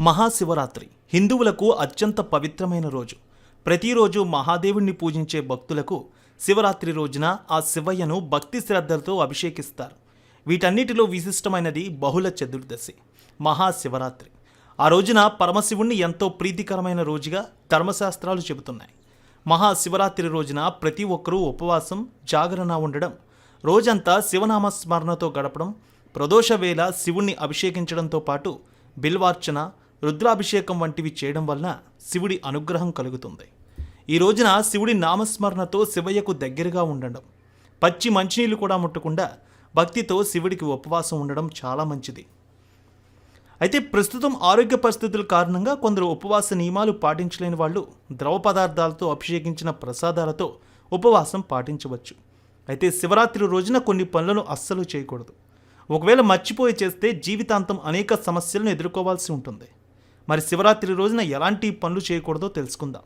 మహాశివరాత్రి. హిందువులకు అత్యంత పవిత్రమైన రోజు. ప్రతిరోజు మహాదేవుణ్ణి పూజించే భక్తులకు శివరాత్రి రోజున ఆ శివయ్యను భక్తి శ్రద్ధలతో అభిషేకిస్తారు. వీటన్నిటిలో విశిష్టమైనది బహుళ చతుర్దశి మహాశివరాత్రి. ఆ రోజున పరమశివుణ్ణి ఎంతో ప్రీతికరమైన రోజుగా ధర్మశాస్త్రాలు చెబుతున్నాయి. మహాశివరాత్రి రోజున ప్రతి ఒక్కరూ ఉపవాసం జాగరణ ఉండడం రోజంతా శివనామ స్మరణతో గడపడం ప్రదోష వేళ శివుణ్ణి అభిషేకించడంతో పాటు బిల్వార్చన రుద్రాభిషేకం వంటివి చేయడం వలన శివుడి అనుగ్రహం కలుగుతుంది. ఈ రోజున శివుడి నామస్మరణతో శివయ్యకు దగ్గరగా ఉండడం పచ్చి మంచినీళ్ళు కూడా ముట్టకుండా భక్తితో శివుడికి ఉపవాసం ఉండడం చాలా మంచిది. అయితే ప్రస్తుతం ఆరోగ్య పరిస్థితుల కారణంగా కొందరు ఉపవాస నియమాలు పాటించలేని వాళ్ళు ద్రవ పదార్థాలతో అభిషేకించిన ప్రసాదాలతో ఉపవాసం పాటించవచ్చు. అయితే శివరాత్రి రోజున కొన్ని పనులను అస్సలు చేయకూడదు. ఒకవేళ మర్చిపోయి చేస్తే జీవితాంతం అనేక సమస్యలను ఎదుర్కోవాల్సి ఉంటుంది. మరి శివరాత్రి రోజున ఎలాంటి పనులు చేయకూడదో తెలుసుకుందాం.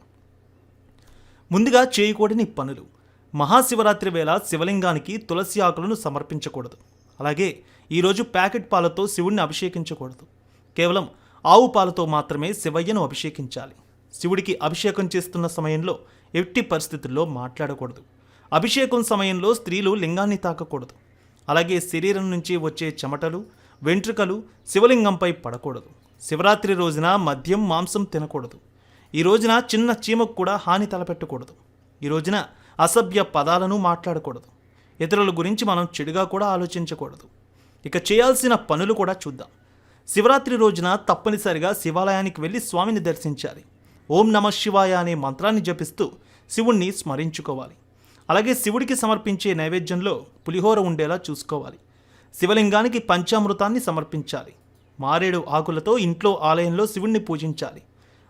ముందుగా చేయకూడని పనులు. మహాశివరాత్రి వేళ శివలింగానికి తులసి ఆకులను సమర్పించకూడదు. అలాగే ఈరోజు ప్యాకెట్ పాలతో శివుణ్ణి అభిషేకించకూడదు. కేవలం ఆవు పాలతో మాత్రమే శివయ్యను అభిషేకించాలి. శివుడికి అభిషేకం చేస్తున్న సమయంలో ఎట్టి పరిస్థితుల్లో మాట్లాడకూడదు. అభిషేకం సమయంలో స్త్రీలు లింగాన్ని తాకకూడదు. అలాగే శరీరం నుంచి వచ్చే చెమటలు వెంట్రుకలు శివలింగంపై పడకూడదు. శివరాత్రి రోజున మద్యం మాంసం తినకూడదు. ఈ రోజున చిన్న చీమకు కూడా హాని తలపెట్టకూడదు. ఈ రోజున అసభ్య పదాలను మాట్లాడకూడదు. ఇతరుల గురించి మనం చెడుగా కూడా ఆలోచించకూడదు. ఇక చేయాల్సిన పనులు కూడా చూద్దాం. శివరాత్రి రోజున తప్పనిసరిగా శివాలయానికి వెళ్ళి స్వామిని దర్శించాలి. ఓం నమ శివాయ అనే మంత్రాన్ని జపిస్తూ శివుణ్ణి స్మరించుకోవాలి. అలాగే శివుడికి సమర్పించే నైవేద్యంలో పులిహోర ఉండేలా చూసుకోవాలి. శివలింగానికి పంచామృతాన్ని సమర్పించాలి. మారేడు ఆకులతో ఇంట్లో ఆలయంలో శివుణ్ణి పూజించాలి.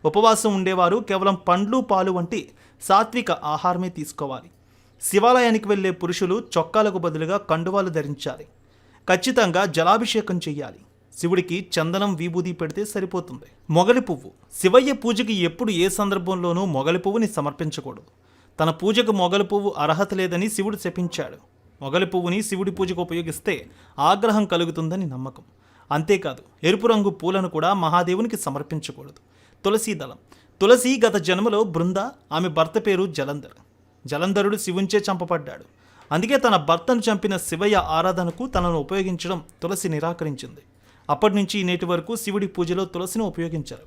ఉపవాసం ఉండేవారు కేవలం పండ్లు పాలు వంటి సాత్విక ఆహారమే తీసుకోవాలి. శివాలయానికి వెళ్ళే పురుషులు చొక్కాలకు బదులుగా కండువాలు ధరించాలి. ఖచ్చితంగా జలాభిషేకం చెయ్యాలి. శివుడికి చందనం విభూది పెడితే సరిపోతుంది. మొగలి పువ్వు. శివయ్య పూజకి ఎప్పుడు ఏ సందర్భంలోనూ మొగలి పువ్వుని సమర్పించకూడదు. తన పూజకు మొగలి పువ్వు అర్హత లేదని శివుడు శపించాడు. మొగలి పువ్వుని శివుడి పూజకు ఉపయోగిస్తే ఆగ్రహం కలుగుతుందని నమ్మకం. అంతేకాదు ఎరుపు రంగు పూలను కూడా మహాదేవునికి సమర్పించకూడదు. తులసి దళం. తులసి గత జన్మలో బృంద ఆమె భర్త పేరు జలంధర్. జలంధరుడు శివుంచే చంపబడ్డాడు. అందుకే తన భర్తను చంపిన శివయ్య ఆరాధనకు తనను ఉపయోగించడం తులసి నిరాకరించింది. అప్పటి నుంచి నేటి వరకు శివుడి పూజలో తులసిని ఉపయోగించారు.